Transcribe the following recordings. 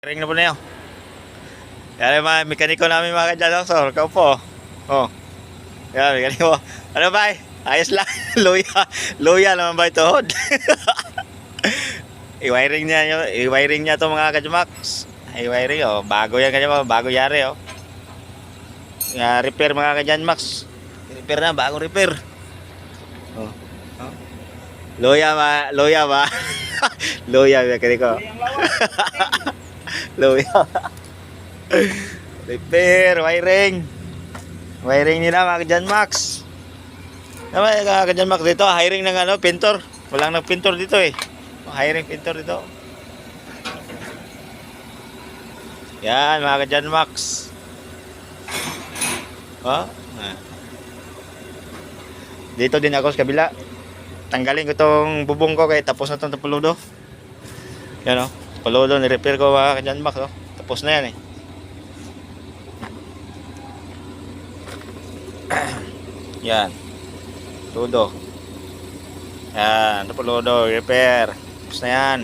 Ring na po na yun. Yan mga mekaniko namin mga kadyan. So, ikaw po. Oh. Yan, mekaniko. Ano ba? Ayos lang. luya. Luya naman ba ito? I-wiring niya. I-wiring niya to mga kadjamax. I-wiring oh. Bago yan kadjamax. Bago yari oh. Nga repair mga kadjamax. Repair na. Bagong repair. Oh. oh. Luya ma. Luya ma. luya mekaniko. Luya. Repair, wiring. Wiring nila mga kadyan Max. Naman mga kadyan Max dito, hiring ng ano, pintor. Walang nagpintor dito eh. Hiring pintor dito. Yan mga kadyan Max. Oh. Dito din ako sa kabila. Tanggalin ko tong bubong ko kay tapos na tong tapuludo. Yan oh. Paludo, ni-repair ko mga kadyan Max oh. Tapos na yan eh. Yan. Todo. Yan. Paludo, repair. Tapos na yan.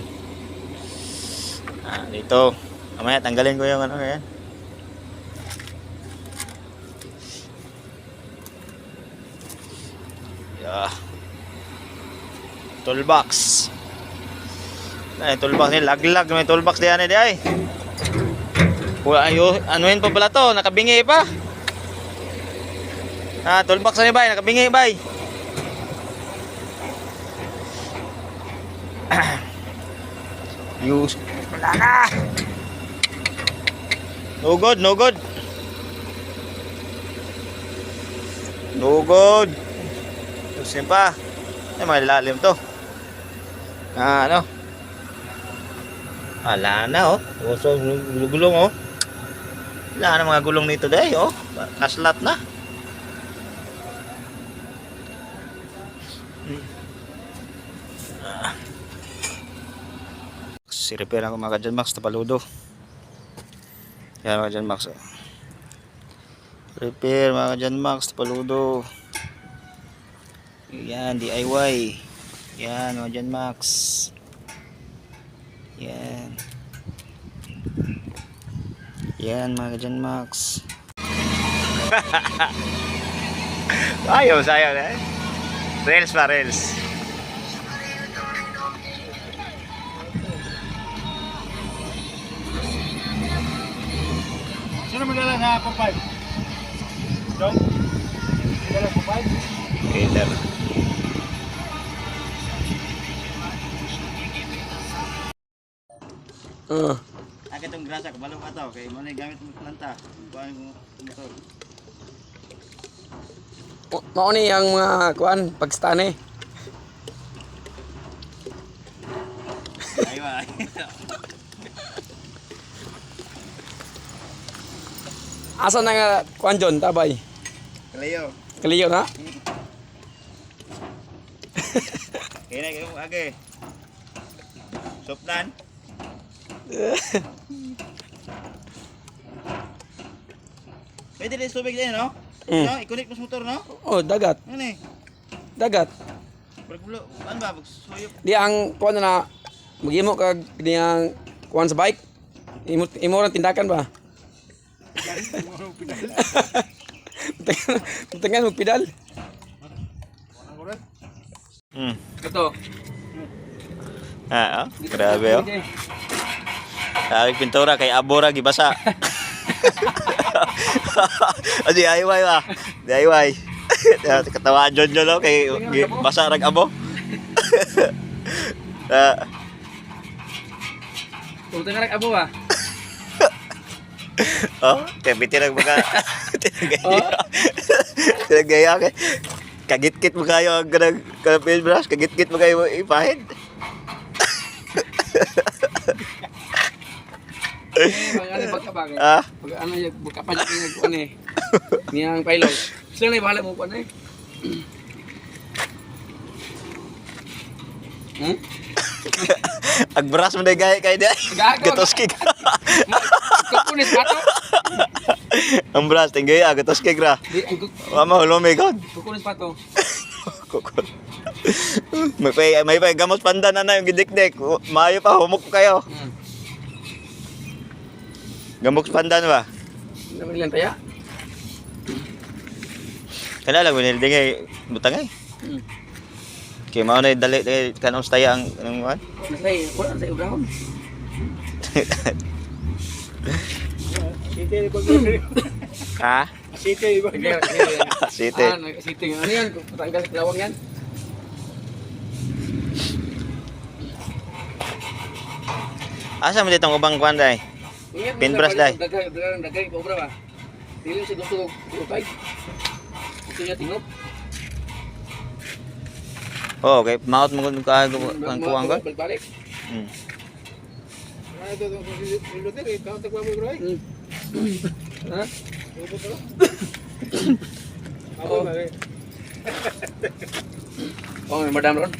Ah, dito. Mamaya tanggalin ko yung ano yan. Yeah. Toolbox. Ay, toolbox ni laglag may toolbox diyan eh di ay. Wala ayo, yun pa pala to? Nakabingi pa. Ah, toolbox ni bay, nakabingi bay. Use. Wala na. No good, no good. No good. Tusin pa. Ay, malalim to. Ah, ano? Wala na, oh. Uso, gulong, oh. Wala na mga gulong nito dahil, oh. Kaslat na. Si repair ako mga kadyan Max, tapaludo. Yan mga kadyan Max. Oh. Repair mga kadyan Max, tapaludo. Yan, DIY. Yan mga kadyan Max. Yan. Yan mga kadyan Max. Ayaw, sayaw na eh. Rails pa, rails. Sino magdala na ako 5? John? Magdala ko 5? Hater. Uh, Akit itong grasa, kabalo ka to. Kaya mo na gamit mo planta. Buhay mo motor. mao ni ang mga kuan pagstane. Aywa. Asa na nga kuan John tabay? Kalayo. Kaliyo na? Kaya na kayo age. Soplan. Pwede rin tubig din, no? Mm. No, i-connect mo sa motor, no? Oh, dagat. Ano eh? Dagat. Bergulo. Ano ba? Suyop. Di ang kuan na magimo kag di ang kuan sa bike. Imo imo ran tindakan ba? Tengan mo pedal. Hmm. Ito. Ah, oh. Grabe, oh. Sabi pintura kay Abora gibasa. o DIY ba? DIY. Katawa John John oh, kay basa rag abo. Ah, Kung tengan abo ba? oh, kay bitirag mga tinagaya. Tinagaya kay kagit-kit mo kayo ang kanang kanang brush, kagit-kit mo kayo ipahid. Pag ano pagkabagay. Ah, Pag ano yung pagkapan yung kuan eh. Niyang pilot. Sila na bahala mo kuan eh. Hmm? ang brush mo na gaya kay di. Gago. Gatoski ka. Kukunis ba to? ang gatoski gra. Di, ang kuk- Mama hulumi god. kukunis pa to. Kukul. may pay may pay gamot panda na na yung gidikdik. Mayo pa humok kayo. Hmm. Gambok pandan ba? Naman ilang taya. Kana lang binili ngay butang ay. Hmm. Kay mao na dali dali kanang staya ang ang wan. Nasay, wala sa ibrahon. City, pag Ha? Sige, sige. City. Ah, nag-sitting. Ano yan? Patanggal sa lawang yan. Asa mo ditong ubang kwan dai? Yan, Pinbrush, dagay, day. Dagay, dagay, cobra ba? Dili siya gusto utay. Gusto niya. Oh, okay. Maot mo kun ka kan kuwang ko. Balik-balik. Hmm. Ah, ito, ito, ito, ito, ito, ito, eh. Hmm. Ha? Ako, Oh. eh. Oh, madam ron.